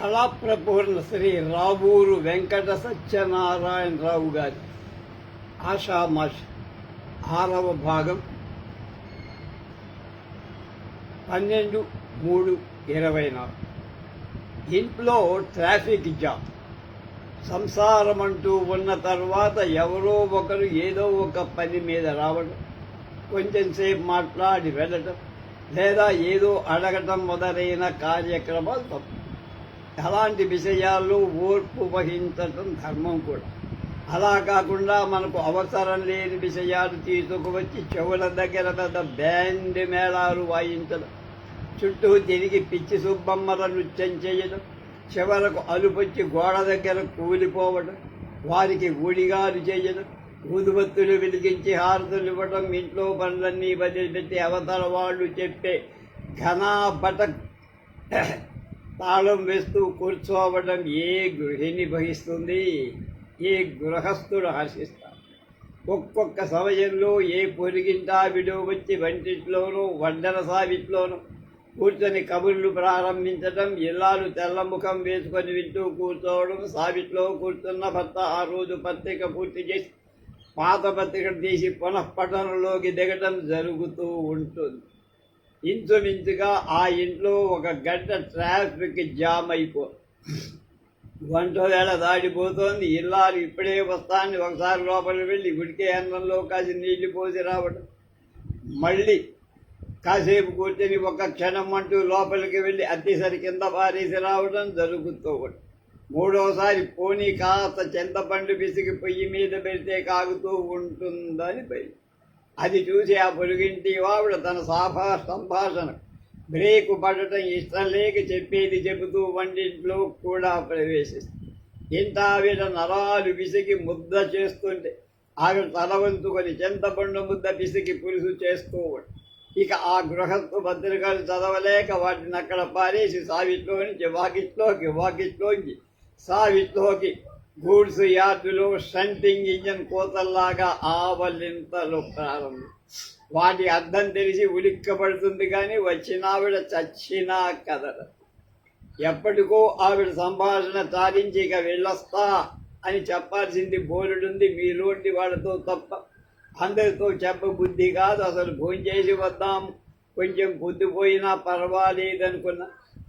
కళాప్రపూర్ణ శ్రీ రావూరు వెంకట సత్యనారాయణరావు గారి ఆషామాష ఆరవ భాగం పన్నెండు మూడు ఇరవై నాలుగు. ఇంట్లో ట్రాఫిక్ జామ్. సంసారం అంటూ ఉన్న తర్వాత ఎవరో ఒకరు ఏదో ఒక పని మీద రావడం కొంచెంసేపు మాట్లాడి వెళ్ళటం లేదా ఏదో అడగటం మొదలైన కార్యక్రమాలు తప్పు. అలాంటి విషయాల్లో ఓర్పు వహించటం ధర్మం కూడా. అలా కాకుండా మనకు అవసరం లేని విషయాలు తీసుకువచ్చి చెవుల దగ్గర పెద్ద బ్యాండ్ మేళాలు వాయించడం చుట్టూ తిరిగి పిచ్చి సుబ్బమ్మల నృత్యం చేయడం చివరకు అలుపొచ్చి గోడ దగ్గర కూలిపోవడం వారికి గుడిగాలు చేయడం ఊదుబత్తులు వెలిగించి హారతులు ఇవ్వడం ఇంట్లో పనులన్నీ వదిలిపెట్టి అవతల వాళ్ళు చెప్పే ఘనాబట తాళం వేస్తూ కూర్చోవడం ఏ గృహిణి భగిస్తుంది ఏ గృహస్థుడు హర్షిస్తాడు ఒక్కొక్క సమయంలో ఏ పొరిగింటా విడో వచ్చి వంటింట్లోనూ వండల సావిట్లోనూ కూర్చొని కబుర్లు ప్రారంభించడం ఇల్లాలు తెల్లముఖం వేసుకొని వింటూ కూర్చోవడం సావిట్లో కూర్చున్న భర్త ఆ రోజు పత్రిక పూర్తి చేసి పాత పత్రిక తీసి పునఃపఠనంలోకి దిగటం జరుగుతూ ఉంటుంది. ఇంచుమించుగా ఆ ఇంట్లో ఒక గంట ట్రాఫిక్ జామ్ అయిపో. వంట వేళ దాడిపోతోంది ఇల్లాలు ఇప్పుడే వస్తాను ఒకసారి లోపలికి వెళ్ళి ఉడికే అన్నంలో కాసి నీళ్ళు పోసి రావడం మళ్ళీ కాసేపు కూర్చొని ఒక క్షణం అంటూ లోపలికి వెళ్ళి అద్దెసరి కింద పారేసి రావడం జరుగుతూ మూడోసారి పోనీ కాస్త చింతపండు పిసికి పొయ్యి మీద పెడితే కాగుతూ ఉంటుందని భయం. అది చూసి ఆ పొరుగింటి వావిడ తన సాభా సంభాషణ. బ్రేకు పడటం ఇష్టం లేక చెప్పేది చెబుతూ వంటింట్లో కూడా ప్రవేశిస్తుంది ఇంత ఆవిడ నరాలు విసిగి ముద్ద చేస్తుంటే ఆవిడ తల వంచుకొని చింతపండు ముద్ద పిసికి పులుసు చేస్తూ ఇక ఆ గృహస్థు పత్రికలు చదవలేక వాటిని అక్కడ పారేసి సావిట్లో నుంచి వాకిట్లోకి వాకిట్లోకి సావిట్లోకి గూడ్స్ యార్డులో స్టంటింగ్ ఇంజన్ కోతల్లాగా ఆవలింతలు ప్రారంభం. వాటి అర్థం తెలిసి ఉలిక్కబడుతుంది కానీ వచ్చిన ఆవిడ చచ్చినా కదల ఎప్పటికో ఆవిడ సంభాషణ తారించి ఇక వెళ్ళొస్తా అని చెప్పాల్సింది బోలుడుంది మీలోంటి వాళ్ళతో తప్ప. అందరితో చెప్ప బుద్ధి కాదు అసలు భోజనం చేసి వద్దాం. కొంచెం పొద్దుపోయినా పర్వాలేదనుకున్నా.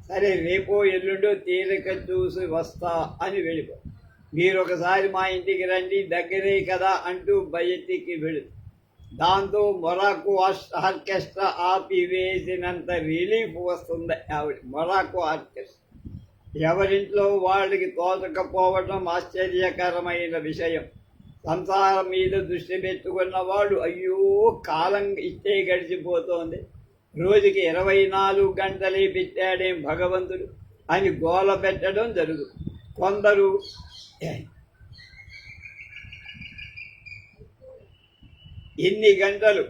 సరే రేపో ఎల్లుండో తీరిక చూసి వస్తా అని వెళ్ళిపో. మీరు ఒకసారి మా ఇంటికి రండి దగ్గరే కదా అంటూ బయటికి వెళు. దాంతో మొరాకో ఆర్కెస్ట్రా ఆపివేసినంత రిలీఫ్ వస్తుంది ఆవిడ మొరాకో ఆర్కెస్ట్రా. ఎవరింట్లో వాళ్ళకి తోచకపోవడం ఆశ్చర్యకరమైన విషయం. సంసారం మీద దృష్టి పెట్టుకున్నవాడు అయ్యో కాలం ఇచ్చే గడిచిపోతోంది. రోజుకి ఇరవై నాలుగు గంటలే పెట్టాడేం భగవంతుడు అని గోల పెట్టడం జరుగు. కొందరు ఎన్ని గంటలు?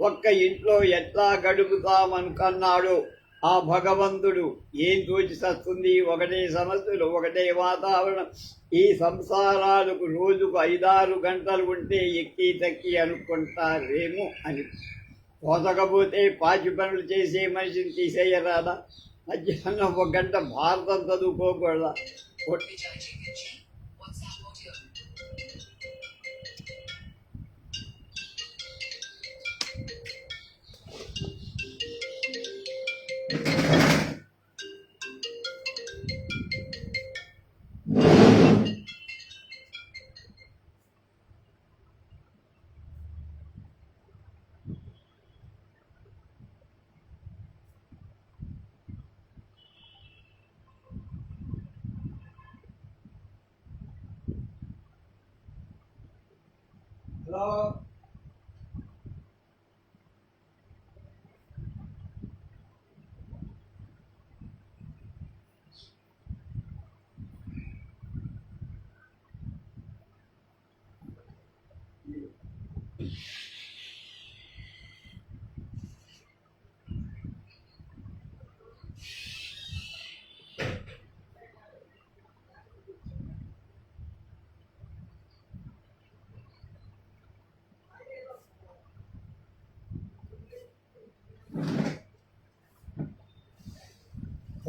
ఒక్క ఇంట్లో ఎట్లా గడుపుతామనుకున్నాడో ఆ భగవంతుడు. ఏం తోచి సస్తుంది ఒకటే సమస్యలు ఒకటే వాతావరణం. ఈ సంసారాలకు రోజుకు ఐదారు గంటలు ఉంటే ఎక్కి తక్కి అనుకుంటారేమో అని. పోతకపోతే పాచి పనులు చేసే మనిషిని తీసేయరాదా? మధ్యాహ్నం ఒక గంట భారతం చదువుకోకూడదా?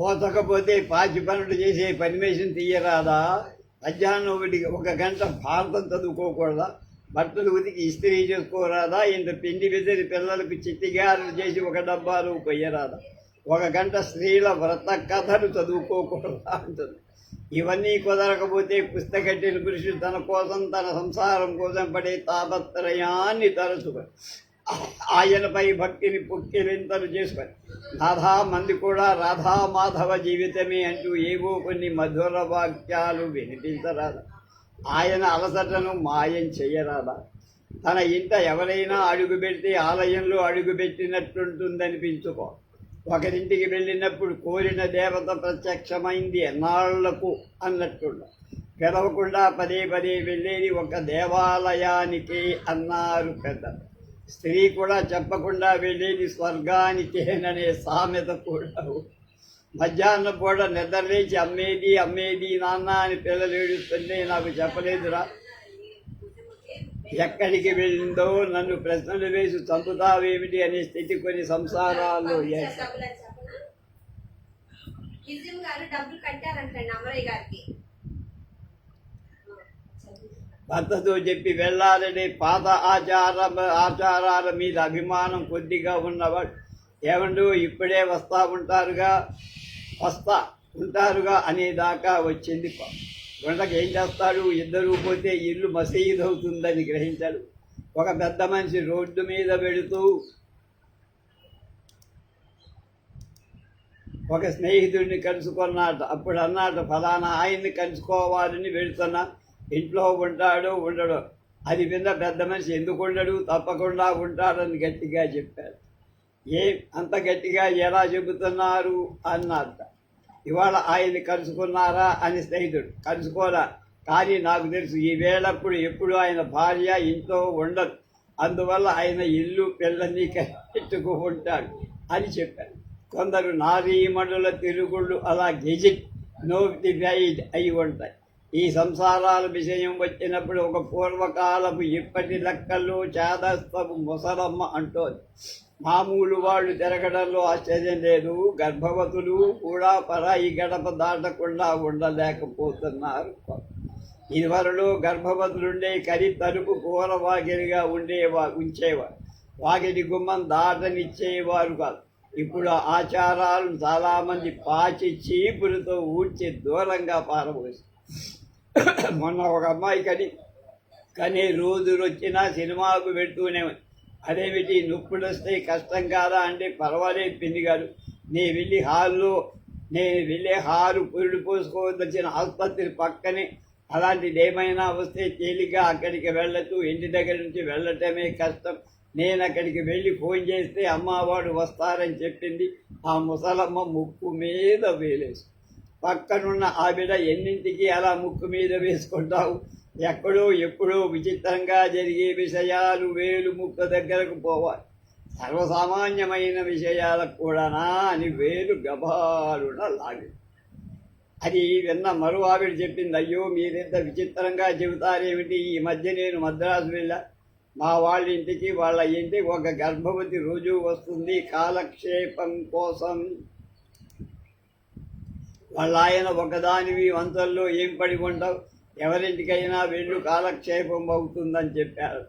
పోతకపోతే పాచి పనులు చేసే పర్మిషన్ తీయరాదా? మధ్యాహ్నం ఒకటి ఒక గంట భారతం చదువుకోకూడదా? బట్టలు ఉతికి ఇస్త్రీ చేసుకోరాదా? ఇంత పిండి విసిరి పిల్లలకు చిట్టిగారులు చేసి ఒక డబ్బాలు కొయ్యరాదా? ఒక గంట స్త్రీల వ్రత కథలు చదువుకోకూడదా అంటుంది. ఇవన్నీ కుదరకపోతే పుస్తకట్టిన పురుషుడు తన కోసం తన సంసారం కోసం పడే తాపత్రయాన్ని తరచుకొని ఆయనపై భక్తిని పుక్కిరింతలు చేసుకొని. రాధా మంది కూడా రాధా మాధవ జీవితమే అంటూ ఏవో కొన్ని మధుర వాక్యాలు వినిపించరాదా. ఆయన అలసటను మాయం చెయ్యరాదా తన ఇంట ఎవరైనా అడుగు పెడితే ఆలయంలో అడుగు పెట్టినట్టుంటుందనిపించుకో. ఒకరింటికి వెళ్ళినప్పుడు కోరిన దేవత ప్రత్యక్షమైంది ఎన్నాళ్ళకు అన్నట్టుండ. పిలవకుండా పదే పదే వెళ్ళేది ఒక దేవాలయానికి అన్నారు పెద్దలు. స్త్రీ కూడా చెప్పకుండా వెళ్ళేది స్వర్గానికేననే సామెత కూడా మధ్యాహ్నం పూట నిద్రలేచి అమ్మేది అమ్మేది నాన్న అని పిల్లలు ఏడుస్తుంటే నాకు చెప్పలేదురా. ఎక్కడికి వెళ్ళిందో నన్ను ప్రశ్నలు వేసి చంపుతావేమిటి అనే స్థితి కొన్ని సంసారాల్లో డబ్బులు డబ్బులు కట్టారంటండి అమరయ్య గారికి. భర్తతో చెప్పి వెళ్ళాలని పాత ఆచార ఆచారాల మీద అభిమానం కొద్దిగా ఉన్నవాడు. ఏమండు ఇప్పుడే వస్తా ఉంటారుగా? వస్తా ఉంటారుగా అనేదాకా వచ్చింది గుండకి ఏం చేస్తాడు? ఇద్దరు పోతే ఇల్లు మసీదు అవుతుందని గ్రహించాడు. ఒక పెద్ద మనిషి రోడ్డు మీద పెడుతూ ఒక స్నేహితుడిని కలుసుకున్నాడు. అప్పుడు అన్నాడు ఫలానా ఆయన్ని కలుసుకోవాలని వెళుతున్నా. ఇంట్లో ఉంటాడు ఉండడు. అది విన్న పెద్ద మనిషి ఎందుకు ఉండడు? తప్పకుండా ఉంటాడని గట్టిగా చెప్పాడు ఏం అంత గట్టిగా ఎలా చెబుతున్నారు? అన్నారట ఇవాళ ఆయన్ని కలుసుకున్నారా అని స్నేహితుడు. కలుసుకోరా? కానీ నాకు తెలుసు ఈ వేళప్పుడు ఎప్పుడు ఆయన భార్య ఇంట్లో ఉండదు. అందువల్ల ఆయన ఇల్లు పిల్లల్ని కట్టుకు ఉంటాడు అని చెప్పారు. కొందరు నారీమణుల తిరుగుళ్ళు అలా గెజిట్ నోటిఫైడ్ అయి ఉంటాయి. ఈ సంసారాల విషయం వచ్చినప్పుడు ఒక పూర్వకాలపు ఇప్పటి లెక్కల్లో చేదస్తపు ముసలమ్మ అంటోంది. మామూలు వాళ్ళు తిరగడంలో ఆశ్చర్యం లేదు. గర్భవతులు కూడా పరాయి గడప దాటకుండా ఉండలేకపోతున్నారు. ఇదివరలో గర్భవతులుండే కరి తలుపు కూర వాకిలిగా ఉండేవా ఉంచేవారు వాకిలి గుమ్మం దాటనిచ్చేవారు కాదు. ఇప్పుడు ఆచారాలు చాలామంది పాచి చీపులతో ఊడ్చి దూరంగా పారబోసి మొన్న ఒక అమ్మాయి కని కానీ రోజులు వచ్చినా సినిమాకు పెడుతూనే అదేమిటి నొప్పులు వస్తే కష్టం కాదా అంటే పర్వాలేదు పిన్ని గారు. నీ వెళ్ళి హాల్లో నేను వెళ్ళే హాలు పురుడు పోసుకోవలసిన ఆసుపత్రి పక్కనే. అలాంటిది ఏమైనా వస్తే తేలిగ్గా అక్కడికి వెళ్ళచ్చు. ఇంటి దగ్గర నుంచి వెళ్ళటమే కష్టం. నేను అక్కడికి వెళ్ళి ఫోన్ చేస్తే అమ్మవాడు వస్తారని చెప్పింది. ఆ ముసలమ్మ ముక్కు మీద వేలేసు పక్కనున్న ఆవిడ ఎన్నింటికి అలా ముక్కు మీద వేసుకుంటావు? ఎక్కడో ఎప్పుడో విచిత్రంగా జరిగే విషయాలు వేలు ముక్క దగ్గరకు పోవాలి. సర్వసామాన్యమైన విషయాలకు కూడానా అని వేలు గబాలున లాగి. అది విన్న మరో ఆవిడ చెప్పింది అయ్యో మీరెంత విచిత్రంగా చెబుతారేమిటి? ఈ మధ్య నేను మద్రాసు వెళ్ళా. మా వాళ్ళ ఇంటికి వాళ్ళ ఇంటికి ఒక గర్భవతి రోజు వస్తుంది. కాలక్షేపం కోసం వాళ్ళ ఆయన ఒకదానివి వంతల్లో ఏం పడి ఉండవు. ఎవరింటికైనా వెళ్ళు కాలక్షేపం అవుతుందని చెప్పారు.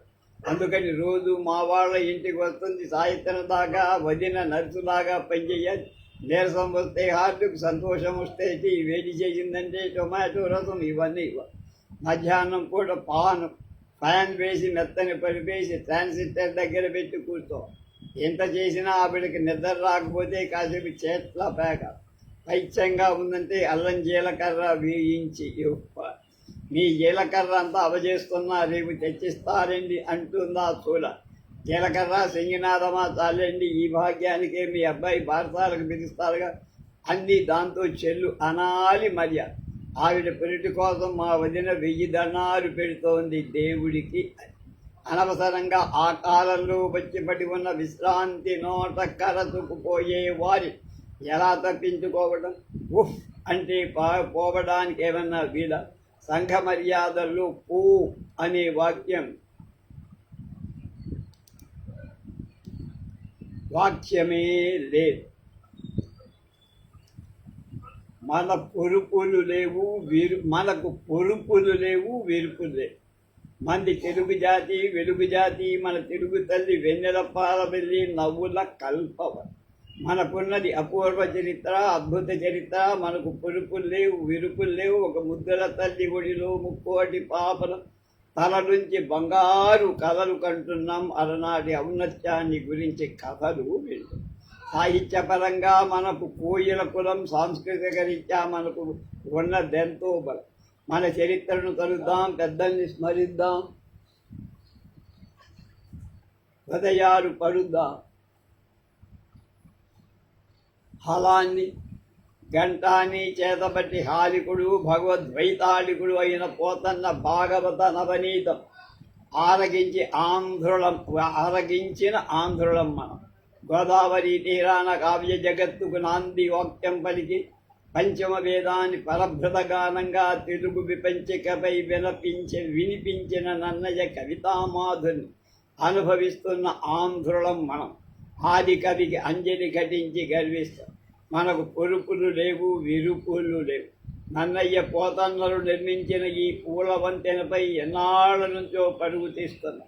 అందుకని రోజు మా వాళ్ళ ఇంటికి వస్తుంది సాయంత్రం దాకా వదిన నర్సులాగా పనిచేయాలి నీరసం వస్తే హార్ట్కు సంతోషం వస్తే వేడి చేసిందంటే టొమాటో రసం ఇవన్నీ ఇవ్వ. మధ్యాహ్నం కూడా పాన్ ఫ్యాన్ వేసి మెత్తని పరిపేసి ట్రాన్సిస్టర్ దగ్గర పెట్టి కూర్చో. ఎంత చేసినా ఆవిడకి నిద్ర రాకపోతే కాసేపు చేట్ల పేక. పైత్యంగా ఉందంటే అల్లం జీలకర్ర వేయించి ఇవ్వ. మీ జీలకర్ర అంతా అవజేస్తున్నా రేపు తెచ్చిస్తారండి అంటుందా చూడ జీలకర్ర సింగినాదమా చాలండి ఈ భాగ్యానికే మీ అబ్బాయి భారతాలకు పిలుస్తారుగా. అంది దాంతో చెల్లు అనాలి మర్య. ఆవిడ పెరటి కోసం మా వదిన వెయ్యి దండాలు పెడుతోంది దేవుడికి. అనవసరంగా ఆ కాలంలో వచ్చి పడి ఉన్న విశ్రాంతి నోట కరచుకుపోయే వారి ఎలా తప్పించుకోవడం? ఉఫ్ అంటే పా- పోవడానికి ఏమన్నా వీల? సంఘ మర్యాదలు పూ అనే వాక్యం. వాక్యమే లేదు. మన పొరుపులు లేవు వీరు మనకు పొరుపులు లేవు విరుపులు లేవు. మంది తెలుగు జాతి వెలుగు జాతి మన తెలుగు తల్లి వెన్నెల పాలబెల్లి నవ్వుల కల్పవ మనకున్నది అపూర్వ చరిత్ర అద్భుత చరిత్ర. మనకు పొరుపులు లేవు విరుపులు లేవు. ఒక ముద్దల తల్లి ఒడిలో ముక్కోటి పాపలు తల నుంచి బంగారు కథలు కంటున్నాం. అలనాటి ఔన్నత్యాన్ని గురించి కథలు వింటున్నాం. సాహిత్యపరంగా మనకు కోయిల కులం సాంస్కృతిక రీత్యా మనకు ఉన్నదెంతో బలం. మన చరిత్రను కలుద్దాం పెద్దల్ని స్మరిద్దాం. హృదయాలు పడుద్దాం హలాన్ని గంటాన్ని చేతబట్టి హాలికుడు భగవద్వైతాళికుడు అయిన పోతన్న భాగవత నవనీతం. ఆరగించి ఆంధ్రులం ఆరగించిన ఆంధ్రులం మనం. గోదావరి తీరాన కావ్య జగత్తుకు నాంది వాక్యం పలికి పంచమ వేదాన్ని పరభృతగానంగా తెలుగు విపంచికపై వినపించి వినిపించిన నన్నయ్య కవితామాధుని అనుభవిస్తున్న ఆంధ్రులం మనం. ఆది కవికి అంజలి ఘటించి గర్విస్తాం. మనకు పొరుపులు లేవు విరుపులు లేవు. నన్నయ్య పోతన్నలు నిర్మించిన ఈ పూల వంతెనపై ఎన్నాళ్ళ నుంచో పరుగు తీస్తున్నాం.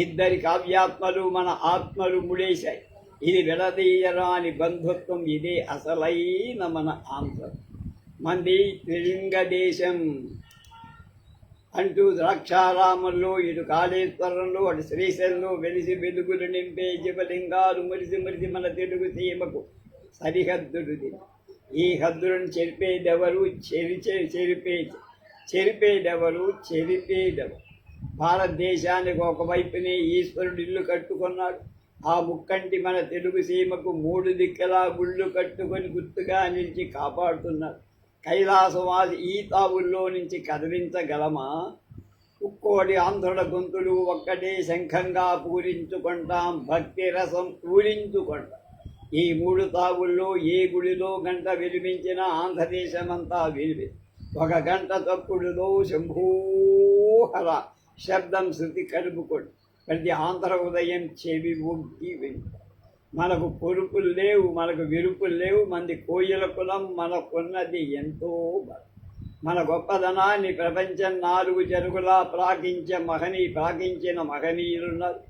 ఇద్దరి కావ్యాత్మలు మన ఆత్మలు ముడేశాయి. ఇది విడదీయరాని బంధుత్వం ఇదే అసలైన మన ఆంధ్ర. మంది త్రిలింగ దేశం. అంటూ ద్రాక్షారామంలో ఇటు కాళేశ్వరంలో అటు శ్రీశైలంలో వెలిసి వెలుగులు నింపే జపలింగాలు మురిసి మురిసి మన తెలుగు సీమకు సరిహద్దుడిది ఈ హద్దులను చెరిపేదెవరు? చెరిచే చెరిపే చెరిపేదెవరు? చెరిపేదెవరు? భారతదేశానికి ఒకవైపునే ఈశ్వరుడు ఇల్లు కట్టుకున్నాడు. ఆ ముక్కంటి మన తెలుగు సీమకు మూడు దిక్కలా గుళ్ళు కట్టుకొని గుర్తుగా నిలిచి కాపాడుతున్నాడు. కైలాసవాసి ఈ తావుల్లో నుంచి కదిలించగలమా? ఉక్కోడి ఆంధ్రుల గొంతులు ఒక్కటే శంఖంగా పూరించుకుంటాం భక్తి రసం పూరించుకుంటాం. ఈ మూడు తావుల్లో ఏ గుడిలో గంట వినిపించినా ఆంధ్రదేశమంతా వినిపి ఒక గంట తప్పుడులో శంభూహర శబ్దం శృతి కలుపుకోండి ప్రతి ఆంధ్ర ఉదయం చెవి ఒగ్గి వింటాం. మనకు పొరుపులు లేవు మనకు విరుపులు లేవు మంది కోయిల కులం మనకున్నది ఎంతో మన గొప్పదనాన్ని ప్రపంచం నాలుగు జరుగులా ప్రాకించే మహనీ ప్రాకించిన మహనీయులున్నారు.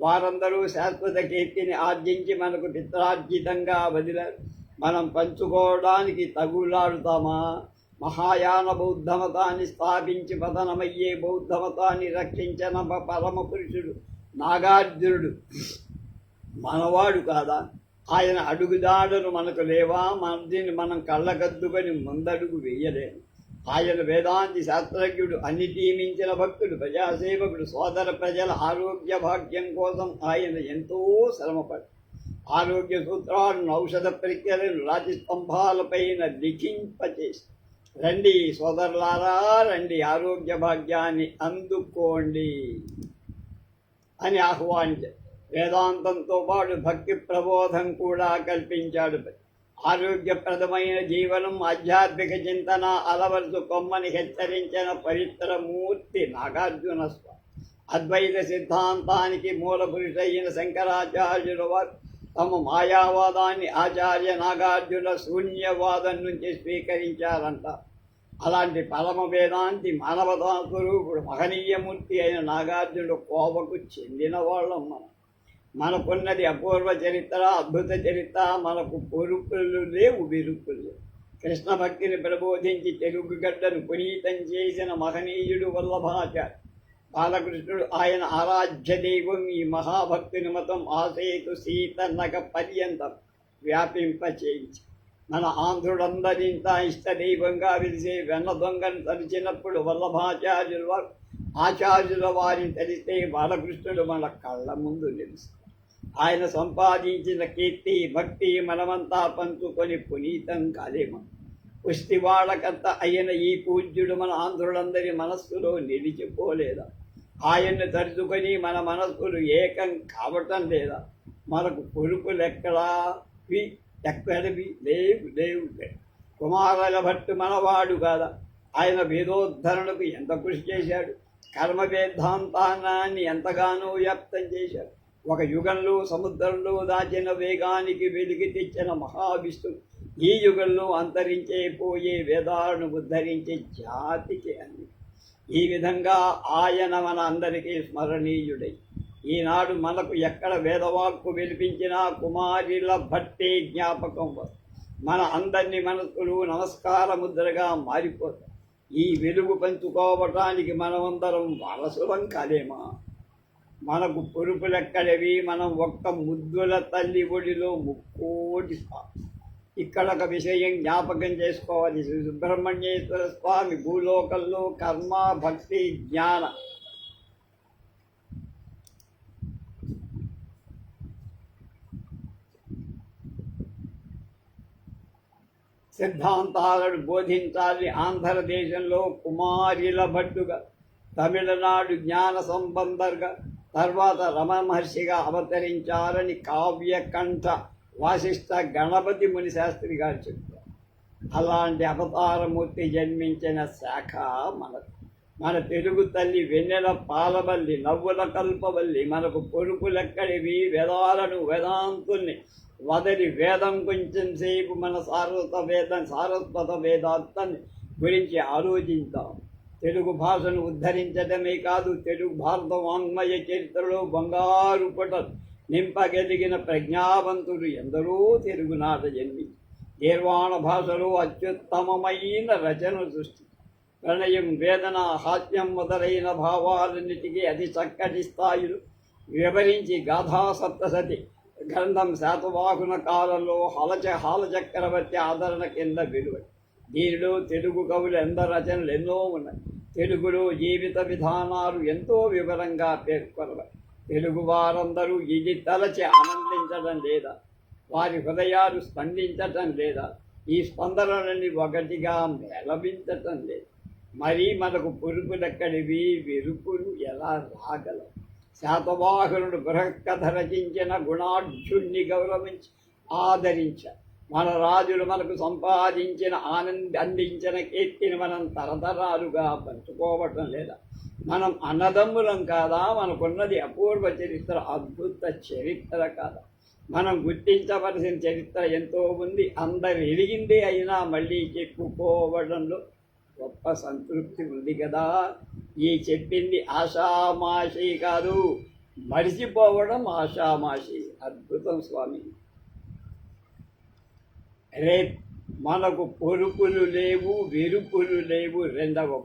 వారందరూ శాశ్వత కీర్తిని ఆర్జించి మనకు పిత్రార్జితంగా వదిలారు. మనం పంచుకోవడానికి తగులాడుతామా? మహాయాన బౌద్ధమతాన్ని స్థాపించి పతనమయ్యే బౌద్ధమతాన్ని రక్షించిన పరమ పురుషుడు నాగార్జునుడు. మనవాడు కాదా? ఆయన అడుగుదాడను మనకు లేవా? మనదిని మనం కళ్ళకద్దుకొని ముందడుగు వేయలేము. ఆయన వేదాంతి శాస్త్రజ్ఞుడు అన్ని మించిన భక్తుడు ప్రజాసేవకుడు సోదర ప్రజల ఆరోగ్య భాగ్యం కోసం ఆయన ఎంతో శ్రమపడు. ఆరోగ్య సూత్రాలను ఔషధ ప్రక్రియలను రాతి స్తంభాలపైన లిఖింపచేసి రండి సోదరులారా రండి ఆరోగ్య భాగ్యాన్ని అందుకోండి అని ఆహ్వానించారు. వేదాంతంతో పాటు భక్తి ప్రబోధం కూడా కల్పించాడు. ఆరోగ్యప్రదమైన జీవనం ఆధ్యాత్మిక చింతన అలవరుసు కొమ్మని హెచ్చరించిన పవిత్ర మూర్తి నాగార్జున స్వామి. అద్వైత సిద్ధాంతానికి మూల పురుషైన శంకరాచార్యుల వారు తమ మాయావాదాన్ని ఆచార్య నాగార్జున శూన్యవాదం నుంచి స్వీకరించారంట. అలాంటి పరమ వేదాంతి మానవతా స్వరూపుడు మహనీయమూర్తి అయిన నాగార్జునుడు కోవకు చెందిన వాళ్ళం మనం. మనకున్నది అపూర్వ చరిత్ర అద్భుత చరిత్ర మనకు పొరుపులు లేవు విరుపులు. కృష్ణ భక్తిని ప్రబోధించి తెలుగుగడ్డను పునీతం చేసిన మహనీయుడు వల్లభాచార్య బాలకృష్ణుడు ఆయన ఆరాధ్య దైవం ఈ మహాభక్తుని మతం ఆసేతు సీతన్నక పర్యంతం వ్యాపింపచేయించి. మన ఆంధ్రుడందరింత ఇష్ట దైవంగా వెన్న దొంగను తలిచినప్పుడు వల్లభాచార్యుల వారు ఆచార్యుల వారిని తెలిస్తే బాలకృష్ణుడు మన కళ్ళ ముందు నిలుస్తాడు. ఆయన సంపాదించిన కీర్తి భక్తి మనమంతా పంచుకొని పునీతం కాలేమా. పుష్టివాళకంత అయిన ఈ పూజ్యుడు మన ఆంధ్రులందరి మనస్సులో నిలిచిపోలేదా? ఆయన్ని తరుచుకొని మన మనస్సులు ఏకం కావటం లేదా? మనకు పొరుపులు ఎక్కడా ఎక్కడివి లేవు లేవు కుమారుల భట్టు మనవాడు కాదా? ఆయన వేదోద్ధరణకు ఎంత కృషి చేశాడు? కర్మ వేదాంతానాన్ని ఎంతగానో వ్యాప్తం చేశాడు? ఒక యుగంలో సముద్రంలో దాచిన వేగానికి వెలికి తెచ్చిన మహావిష్ణు. ఈ యుగంలో అంతరించే పోయే వేదాలను ఉద్ధరించే జాతికి అని ఈ విధంగా ఆయన మన అందరికీ స్మరణీయుడై. ఈనాడు మనకు ఎక్కడ వేదవాక్కు వినిపించినా కుమారిల భట్టే జ్ఞాపకం వస్తుంది మన అందరినీ మనసులు నమస్కార ముద్రగా మారిపోతాయి. ఈ వెలుగు పంచుకోవటానికి మనమందరం వారసులం కాలేమా? మనకు పొరుపులెక్కడవి మనం ఒక్క ముద్దుల తల్లి ఒడిలో ముక్కోటి ఇక్కడ ఒక విషయం జ్ఞాపకం చేసుకోవాలి. శ్రీ సుబ్రహ్మణ్యేశ్వర స్వామి భూలోకంలో కర్మ భక్తి జ్ఞాన. సిద్ధాంతాలను బోధించాలి. ఆంధ్రదేశంలో కుమారిల భట్టుగా తమిళనాడు జ్ఞాన సంబంధర్గా తర్వాత రమణ మహర్షిగా అవతరించారని కావ్యకంఠ వాసిష్ట గణపతి ముని శాస్త్రి గారు చెప్తారు. అలాంటి అవతారమూర్తి జన్మించిన శాఖ మనకు మన తెలుగు తల్లి వెన్నెల పాలవల్లి నవ్వుల కల్పవల్లి మనకు పొరుపులెక్కడివి వేదాలను వేదాంతుల్ని వదలి వేదం కొంచెం సేపు మన సారస్వత వేదం సారస్వత వేదాంతాన్ని గురించి ఆలోచిద్దాం. తెలుగు భాషను ఉద్ధరించడమే కాదు తెలుగు భారత వాంగ్మయ చరిత్రలో బంగారు పుట నింపగలిగిన ప్రజ్ఞావంతులు ఎందరో తెలుగునాట జన్మి. నిర్వాణ భాషలో అత్యుత్తమమైన రచన సృష్టి. ప్రణయం వేదన హాస్యం మొదలైన భావాలన్నిటికీ అతి చక్కటి స్థాయిలు. వివరించి గాథా సప్తసతి గ్రంథం శాతవాహున కాలంలో హలచ హాలచక్రవర్తి ఆదరణ కింద విలువై దీనిలో తెలుగు కవులు ఎందరు రచనలు ఎన్నో ఉన్నాయి. తెలుగులో జీవిత విధానాలు ఎంతో వివరంగా పేర్కొనవి. తెలుగు వారందరూ ఇది తలచి ఆనందించడం లేదా? వారి హృదయాలు స్పందించటం లేదా? ఈ స్పందనలని ఒకటిగా మెలవించటం లేదు? మరి మనకు పురుగులెక్కడివి విరుపులు ఎలా రాగలవు శాతవాహనుడు బృహత్కథ రచించిన గుణాఢ్యుణ్ణి గౌరవించి ఆదరించారు మన రాజులు మనకు సంపాదించిన ఆనంది అందించిన కీర్తిని మనం తరతరాలుగా పంచుకోవటం లేదా మనం అన్నదమ్ములం కాదా మనకున్నది అపూర్వ చరిత్ర అద్భుత చరిత్ర కాదా? మనం గుర్తించవలసిన చరిత్ర ఎంతో ఉంది. అందరు ఎరిగిందే అయినా మళ్ళీ చెప్పుకోవడంలో గొప్ప సంతృప్తి ఉంది కదా. ఈ చెప్పింది ఆషామాషి కాదు మరిచిపోవడం ఆషామాషి. అద్భుతం స్వామి. రేపు మనకు పొరుపులు లేవు విరుపులు లేవు రెండవ